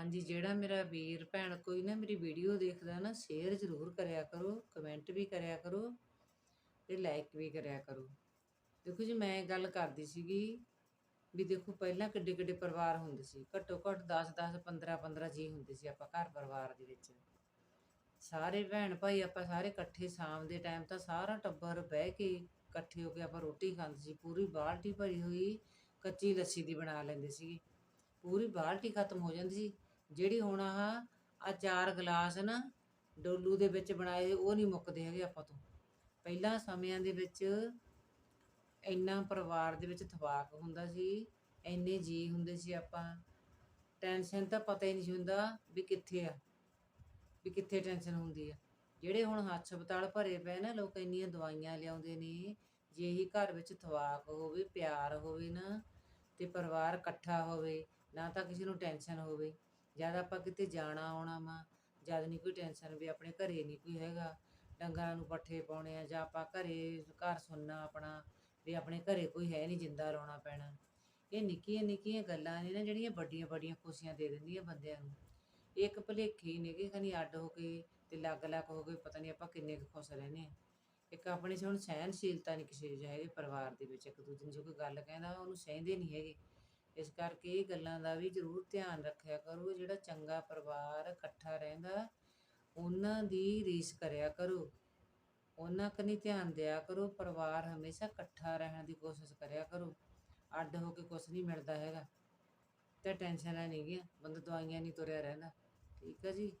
ਹਾਂਜੀ, ਜਿਹੜਾ ਮੇਰਾ ਵੀਰ ਭੈਣ, ਕੋਈ ਨਾ ਮੇਰੀ ਵੀਡੀਓ ਦੇਖਦਾ ਨਾ ਸ਼ੇਅਰ ਜ਼ਰੂਰ ਕਰਿਆ ਕਰੋ ਕਮੈਂਟ ਵੀ ਕਰਿਆ ਕਰੋ ਤੇ ਲਾਈਕ ਵੀ ਕਰਿਆ ਕਰੋ। ਦੇਖੋ ਜੀ, ਮੈਂ ਗੱਲ ਕਰਦੀ ਸੀਗੀ ਵੀ ਦੇਖੋ, ਪਹਿਲਾਂ ਕਿੱਡੇ ਕਿੱਡੇ ਪਰਿਵਾਰ ਹੁੰਦੇ ਸੀ। ਘੱਟੋ ਘੱਟ 10 10 15 15 ਜੀ ਹੁੰਦੇ ਸੀ ਆਪਾਂ ਘਰ ਪਰਿਵਾਰ ਦੇ ਵਿੱਚ। ਸਾਰੇ ਭੈਣ ਭਾਈ ਆਪਾਂ ਸਾਰੇ ਇਕੱਠੇ ਸ਼ਾਮ ਦੇ ਟਾਈਮ ਤਾਂ ਸਾਰਾ ਟੱਬਰ ਬਹਿ ਕੇ ਇਕੱਠੇ ਹੋ ਕੇ ਆਪਾਂ ਰੋਟੀ ਖਾਂਦੇ ਸੀ। ਪੂਰੀ ਬਾਲਟੀ ਭਰੀ ਹੋਈ ਕੱਚੀ ਲੱਸੀ ਦੀ ਬਣਾ ਲੈਂਦੇ ਸੀ। ਪੂਰੀ ਬਾਲਟੀ ਖਤਮ ਹੋ ਜਾਂਦੀ ਸੀ। ਜਿਹੜੀ ਹੁਣ ਆਹ ਆ ਚਾਰ ਗਲਾਸ ਨਾ ਡੋਲੂ ਦੇ ਵਿੱਚ ਬਣਾਏ ਉਹ ਨਹੀਂ ਮੁੱਕਦੇ ਹੈਗੇ ਆਪਾਂ ਤੋਂ। ਪਹਿਲਾਂ ਸਮਿਆਂ ਦੇ ਵਿੱਚ ਇੰਨਾ ਪਰਿਵਾਰ ਦੇ ਵਿੱਚ ਥਵਾਕ ਹੁੰਦਾ ਸੀ, ਇੰਨੇ ਜੀ ਹੁੰਦੇ ਸੀ ਆਪਾਂ। ਟੈਨਸ਼ਨ ਤਾਂ ਪਤਾ ਹੀ ਨਹੀਂ ਹੁੰਦਾ ਵੀ ਕਿੱਥੇ ਆ, ਵੀ ਕਿੱਥੇ ਟੈਨਸ਼ਨ ਹੁੰਦੀ ਆ। ਜਿਹੜੇ ਹੁਣ ਹਸਪਤਾਲ ਭਰੇ ਪਏ ਨਾ, ਲੋਕ ਇੰਨੀਆਂ ਦਵਾਈਆਂ ਲਿਆਉਂਦੇ ਨੇ, ਜੇ ਹੀ ਘਰ ਵਿੱਚ ਥਵਾਕ ਹੋਵੇ, ਪਿਆਰ ਹੋਵੇ ਨਾ ਤੇ ਪਰਿਵਾਰ ਇਕੱਠਾ ਹੋਵੇ, ਨਾ ਤਾਂ ਕਿਸੇ ਨੂੰ ਟੈਨਸ਼ਨ ਹੋਵੇ। ਜਦ ਆਪਾਂ ਕਿਤੇ ਜਾਣਾ ਆਉਣਾ ਵਾ, ਜਦ ਨਹੀਂ ਕੋਈ ਟੈਨਸ਼ਨ ਵੀ ਆਪਣੇ ਘਰੇ ਨਹੀਂ ਕੋਈ ਹੈਗਾ। ਡੰਗਰਾਂ ਨੂੰ ਪੱਠੇ ਪਾਉਣੇ ਆ ਜਾਂ ਆਪਾਂ ਘਰੇ ਘਰ ਸੁਣਨਾ ਆਪਣਾ ਵੀ ਆਪਣੇ ਘਰੇ ਕੋਈ ਹੈ ਨਹੀਂ ਜਿੰਦਾ ਰੋਣਾ ਪੈਣਾ। ਇਹ ਨਿੱਕੀਆਂ ਨਿੱਕੀਆਂ ਗੱਲਾਂ ਨੇ ਨਾ ਜਿਹੜੀਆਂ ਵੱਡੀਆਂ ਵੱਡੀਆਂ ਖੁਸ਼ੀਆਂ ਦੇ ਦਿੰਦੀਆਂ ਬੰਦਿਆਂ ਨੂੰ। ਇੱਕ ਭੁਲੇਖੇ ਹੀ ਨੇਗੇ ਖਨੀ ਅੱਡ ਹੋ ਕੇ ਤੇ ਲੱਗ ਲੱਗ ਹੋ ਕੇ ਪਤਾ ਨਹੀਂ ਆਪਾਂ ਕਿੰਨੇ ਕੁ ਖੁਸ਼ ਰਹਿੰਦੇ ਆ ਇੱਕ ਆਪਣੇ ਚ ਹੁਣ ਸਹਿਨਸ਼ੀਲਤਾ ਨਹੀਂ ਕਿਸੇ ਚ ਪਰਿਵਾਰ ਦੇ ਵਿੱਚ, ਇੱਕ ਦੂਜੇ ਨੂੰ ਜੋ ਕੋਈ ਗੱਲ ਕਹਿੰਦਾ ਉਹਨੂੰ ਸਹਿੰਦੇ ਨਹੀਂ ਹੈਗੇ। ਇਸ ਕਰਕੇ ਇਹ ਗੱਲਾਂ ਦਾ ਵੀ ਜ਼ਰੂਰ ਧਿਆਨ ਰੱਖਿਆ ਕਰੋ ਜਿਹੜਾ ਚੰਗਾ ਪਰਿਵਾਰ ਇਕੱਠਾ ਰਹਿੰਦਾ, ਉਹਨਾਂ ਦੀ ਰੀਸ ਕਰਿਆ ਕਰੋ। ਉਹਨਾਂ ਕਨੀ ਧਿਆਨ ਦਿਆ ਕਰੋ, ਪਰਿਵਾਰ ਹਮੇਸ਼ਾ ਇਕੱਠਾ ਰਹਿਣ ਦੀ ਕੋਸ਼ਿਸ਼ ਕਰਿਆ ਕਰੋ। ਅੱਡ ਹੋ ਕੇ ਕੁਝ ਨਹੀਂ ਮਿਲਦਾ ਹੈਗਾ। ਤੇ ਟੈਨਸ਼ਨਾਂ ਨਹੀਂ ਗਿਆ, ਬੰਦਾ ਦਵਾਈਆਂ ਨਹੀਂ ਤੁਰਿਆ ਰਹਿੰਦਾ। ਠੀਕ ਹੈ ਜੀ।